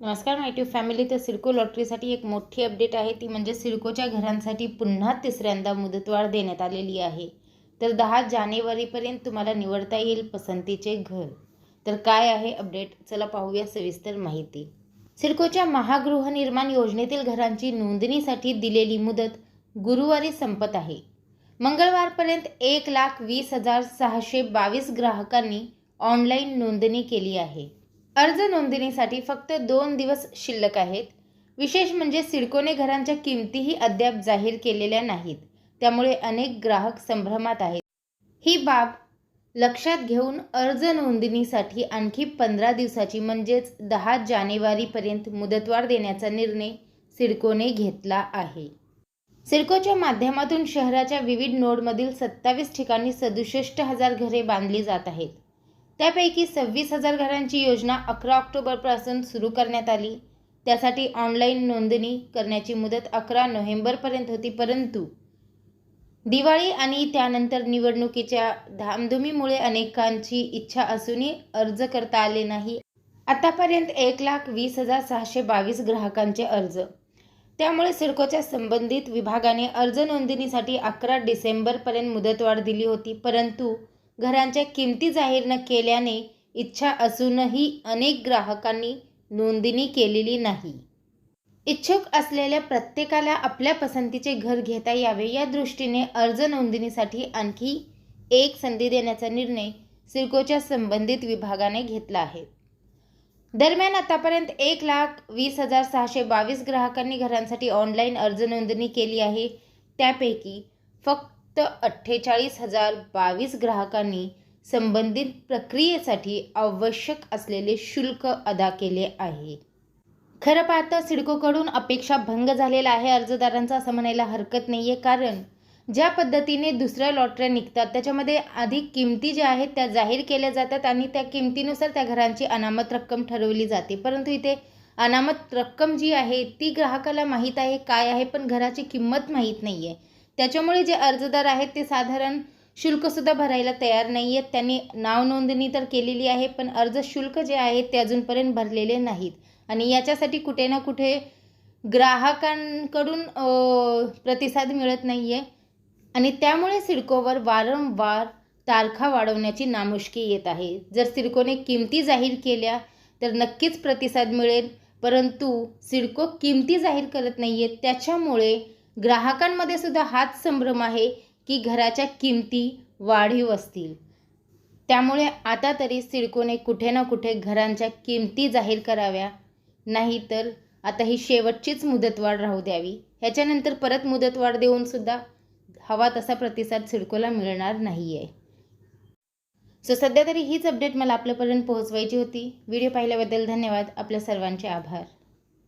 नमस्कार माहिती फॅमिली. तर सिडको लॉटरीसाठी एक मोठी अपडेट आहे. ती म्हणजे सिडकोच्या घरांसाठी पुन्हा तिसऱ्यांदा मुदतवाढ देण्यात आलेली आहे. तर दहा जानेवारीपर्यंत तुम्हाला निवडता येईल पसंतीचे घर. तर काय आहे अपडेट? चला पाहूया सविस्तर माहिती. सिडकोच्या महागृहनिर्माण योजनेतील घरांची नोंदणीसाठी दिलेली मुदत गुरुवारी संपत आहे. मंगळवारपर्यंत एक लाख वीस हजार सहाशे बावीस ग्राहकांनी ऑनलाईन नोंदणी केली आहे. अर्ज नोंदणीसाठी फक्त दोन दिवस शिल्लक आहेत. विशेष म्हणजे सिडकोने घरांच्या किमतीही अद्याप जाहीर केलेल्या नाहीत. त्यामुळे अनेक ग्राहक संभ्रमात आहेत. ही बाब लक्षात घेऊन अर्ज नोंदणीसाठी आणखी पंधरा दिवसाची म्हणजेच दहा जानेवारीपर्यंत मुदतवाढ देण्याचा निर्णय सिडकोने घेतला आहे. सिडकोच्या माध्यमातून शहराच्या विविध नोडमधील सत्तावीस ठिकाणी सदुसष्ट हजार घरे बांधली जात आहेत. त्यापैकी सव्वीस हजार घरांची योजना अकरा ऑक्टोबरपासून सुरू करण्यात आली. त्यासाठी ऑनलाईन नोंदणी करण्याची मुदत अकरा नोव्हेंबरपर्यंत होती परंतु दिवाळी आणि त्यानंतर निवडणुकीच्या धामधुमीमुळे अनेकांची इच्छा असूनही अर्ज करता आले नाही. आतापर्यंत एक लाख वीस हजार सहाशे बावीस ग्राहकांचे अर्ज. त्यामुळे सिडकोच्या संबंधित विभागाने अर्ज नोंदणीसाठी अकरा डिसेंबरपर्यंत मुदतवाढ दिली होती परंतु घरांच्या किमती जाहीर न केल्याने इच्छा असूनही अनेक ग्राहकांनी नोंदणी केलेली नाही. इच्छुक असलेल्या प्रत्येकाला आपल्या पसंतीचे घर घेता यावे या दृष्टीने अर्ज नोंदणीसाठी आणखी एक संधी देण्याचा निर्णय सिडकोच्या संबंधित विभागाने घेतला आहे. दरम्यान आतापर्यंत एक लाख वीस हजार सहाशे बावीस ग्राहकांनी घरांसाठी ऑनलाईन अर्ज नोंदणी केली आहे. त्यापैकी फक्त अठ्ठेचाळीस हजार बावीस ग्राहकांनी संबंधित प्रक्रियेसाठी आवश्यक असलेले शुल्क अदा केले आहे. खरं पाहता सिडकोकडून अपेक्षा भंग झालेला आहे अर्जदारांचा असं म्हणायला हरकत नाही आहे कारण ज्या पद्धतीने दुसऱ्या लॉटऱ्या निघतात त्याच्यामध्ये अधिक किमती ज्या आहेत त्या जाहीर केल्या जातात आणि त्या किमतीनुसार त्या घरांची अनामत रक्कम ठरवली जाते. परंतु इथे अनामत रक्कम जी आहे ती ग्राहकाला माहीत आहे काय आहे पण घराची किंमत माहीत नाही आहे त्याच्यामुळे जे अर्जदार आहेत ते साधारण शुल्कसुद्धा भरायला तयार नाही आहेत त्यांनी नावनोंदणी तर केलेली आहे पण अर्ज शुल्क जे आहे ते अजूनपर्यंत भरलेले नाहीत. आणि याच्यासाठी कुठे ना कुठे ग्राहकांकडून प्रतिसाद मिळत नाही आहे आणि त्यामुळे सिडकोवर वारंवार तारखा वाढवण्याची नामुष्की येत आहे. जर सिडकोने किमती जाहीर केल्या तर नक्कीच प्रतिसाद मिळेल. परंतु सिडको किमती जाहीर करत नाही आहेत त्याच्यामुळे ग्राहकांमध्ये सुद्धा हाच संभ्रम आहे की घराच्या किमती वाढीव असतील. त्यामुळे आता तरी सिडकोने कुठे ना कुठे घरांच्या किमती जाहीर कराव्या नाही तर आता ही शेवटचीच मुदतवाढ राहू द्यावी. ह्याच्यानंतर परत मुदतवाढ देऊनसुद्धा हवा तसा प्रतिसाद सिडकोला मिळणार नाही आहे सो सध्या तरी हीच अपडेट मला आपल्यापर्यंत पोहोचवायची होती. व्हिडिओ पाहिल्याबद्दल धन्यवाद. आपल्या सर्वांचे आभार.